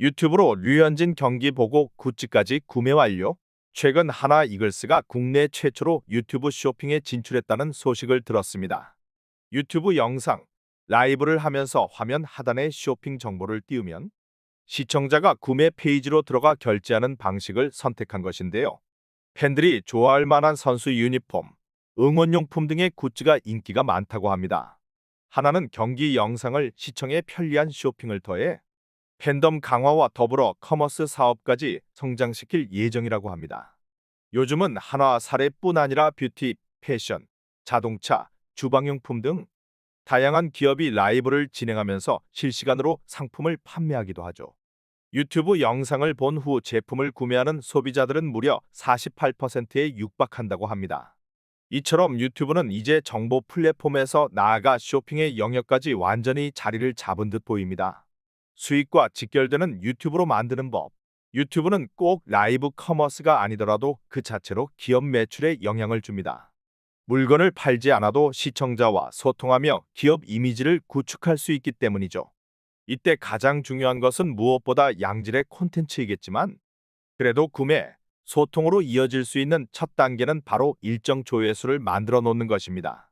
유튜브로 류현진 경기 보고 굿즈까지 구매 완료. 최근 하나 이글스가 국내 최초로 유튜브 쇼핑에 진출했다는 소식을 들었습니다. 유튜브 영상, 라이브를 하면서 화면 하단에 쇼핑 정보를 띄우면 시청자가 구매 페이지로 들어가 결제하는 방식을 선택한 것인데요. 팬들이 좋아할 만한 선수 유니폼, 응원용품 등의 굿즈가 인기가 많다고 합니다. 하나는 경기 영상을 시청에 편리한 쇼핑을 더해 팬덤 강화와 더불어 커머스 사업까지 성장시킬 예정이라고 합니다. 요즘은 한화 사례뿐 아니라 뷰티, 패션, 자동차, 주방용품 등 다양한 기업이 라이브를 진행하면서 실시간으로 상품을 판매하기도 하죠. 유튜브 영상을 본 후 제품을 구매하는 소비자들은 무려 48%에 육박한다고 합니다. 이처럼 유튜브는 이제 정보 플랫폼에서 나아가 쇼핑의 영역까지 완전히 자리를 잡은 듯 보입니다. 수익과 직결되는 유튜브로 만드는 법. 유튜브는 꼭 라이브 커머스가 아니더라도 그 자체로 기업 매출에 영향을 줍니다. 물건을 팔지 않아도 시청자와 소통하며 기업 이미지를 구축할 수 있기 때문이죠. 이때 가장 중요한 것은 무엇보다 양질의 콘텐츠이겠지만 그래도 구매, 소통으로 이어질 수 있는 첫 단계는 바로 일정 조회수를 만들어 놓는 것입니다.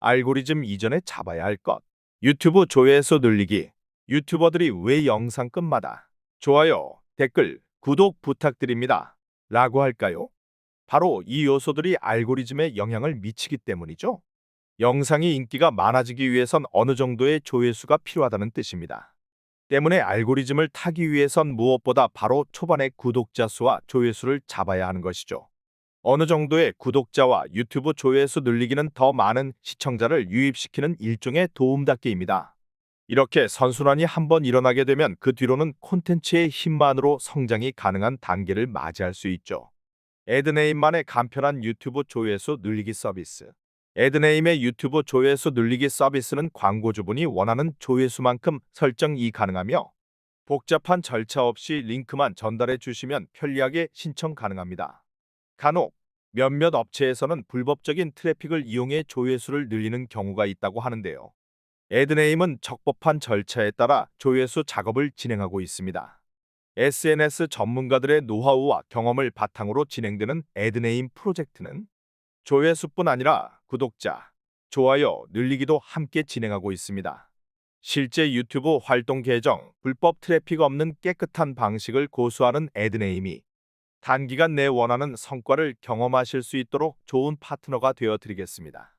알고리즘 이전에 잡아야 할 것. 유튜브 조회수 늘리기. 유튜버들이 왜 영상 끝마다 좋아요, 댓글, 구독 부탁드립니다. 라고 할까요? 바로 이 요소들이 알고리즘에 영향을 미치기 때문이죠. 영상이 인기가 많아지기 위해선 어느 정도의 조회수가 필요하다는 뜻입니다. 때문에 알고리즘을 타기 위해선 무엇보다 바로 초반에 구독자 수와 조회수를 잡아야 하는 것이죠. 어느 정도의 구독자와 유튜브 조회수 늘리기는 더 많은 시청자를 유입시키는 일종의 도움닫기입니다. 이렇게 선순환이 한번 일어나게 되면 그 뒤로는 콘텐츠의 힘만으로 성장이 가능한 단계를 맞이할 수 있죠. 에드네임만의 간편한 유튜브 조회수 늘리기 서비스. 에드네임의 유튜브 조회수 늘리기 서비스는 광고주분이 원하는 조회수만큼 설정이 가능하며 복잡한 절차 없이 링크만 전달해 주시면 편리하게 신청 가능합니다. 간혹 몇몇 업체에서는 불법적인 트래픽을 이용해 조회수를 늘리는 경우가 있다고 하는데요. 에드네임은 적법한 절차에 따라 조회수 작업을 진행하고 있습니다. SNS 전문가들의 노하우와 경험을 바탕으로 진행되는 에드네임 프로젝트는 조회수뿐 아니라 구독자, 좋아요 늘리기도 함께 진행하고 있습니다. 실제 유튜브 활동 계정, 불법 트래픽 없는 깨끗한 방식을 고수하는 에드네임이 단기간 내 원하는 성과를 경험하실 수 있도록 좋은 파트너가 되어 드리겠습니다.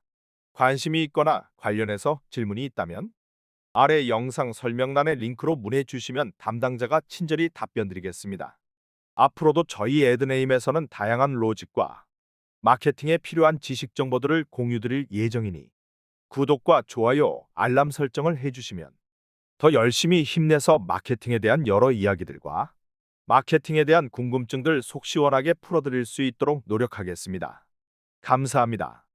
관심이 있거나 관련해서 질문이 있다면 아래 영상 설명란의 링크로 문의 주시면 담당자가 친절히 답변 드리겠습니다. 앞으로도 저희 에드네임에서는 다양한 로직과 마케팅에 필요한 지식 정보들을 공유드릴 예정이니 구독과 좋아요, 알람 설정을 해주시면 더 열심히 힘내서 마케팅에 대한 여러 이야기들과 마케팅에 대한 궁금증들 속 시원하게 풀어드릴 수 있도록 노력하겠습니다. 감사합니다.